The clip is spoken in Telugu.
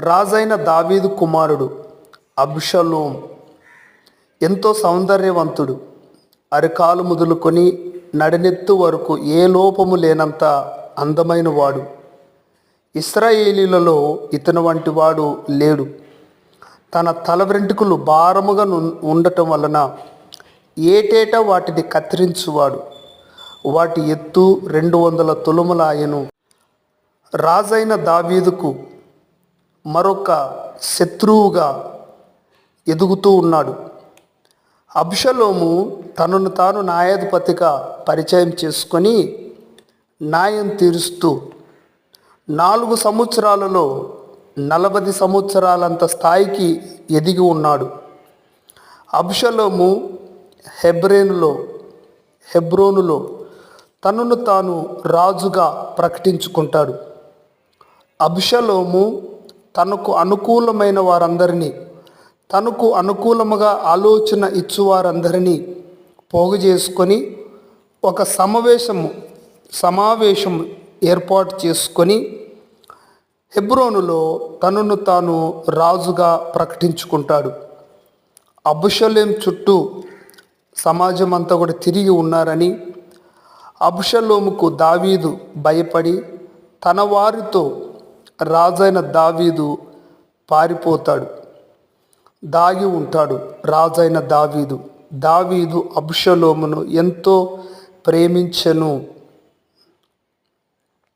రాజైన దావీదు కుమారుడు అబ్షలోం. ఎంతో సౌందర్యవంతుడు. అరికాలు మొదలుకొని నడినెత్తు వరకు ఏ లోపము లేనంత అందమైన వాడు ఇస్రాయేలీలలో ఇతను వంటి వాడు లేడు. తన తల వెంట్రుకలు భారముగా ఉండటం వలన ఏటేటా వాటిని కత్తిరించువాడు. వాటి ఎత్తు రెండు వందల తులములాయను. రాజైన దావీదుకు మరొక శత్రువుగా ఎదుగుతూ ఉన్నాడు. అబ్షలోము తనను తాను న్యాయాధిపతిగా పరిచయం చేసుకొని న్యాయం తీరుస్తూ నాలుగు సంవత్సరాలలో నలభై సంవత్సరాలంత స్థాయికి ఎదిగి ఉన్నాడు. అబ్షలోము హెబ్రేనులో హెబ్రోనులో తనను తాను రాజుగా ప్రకటించుకుంటాడు. అబ్షలోము తనకు అనుకూలమైన వారందరినీ తనకు అనుకూలముగా ఆలోచన ఇచ్చువారందరినీ పోగు చేసుకొని ఒక సమావేశము సమావేశం ఏర్పాటు చేసుకొని హెబ్రోనులో తనను తాను రాజుగా ప్రకటించుకుంటాడు. అబుషలేం చుట్టూ సమాజం అంతా కూడా తిరిగి ఉన్నారని అబుషలోముకు దావీదు భయపడి తన వారితో రాజైన దావీదు పారిపోతాడు. దాగి ఉంటాడు రాజైన దావీదు. దావీదు అబుషలోమును ఎంతో ప్రేమించెను.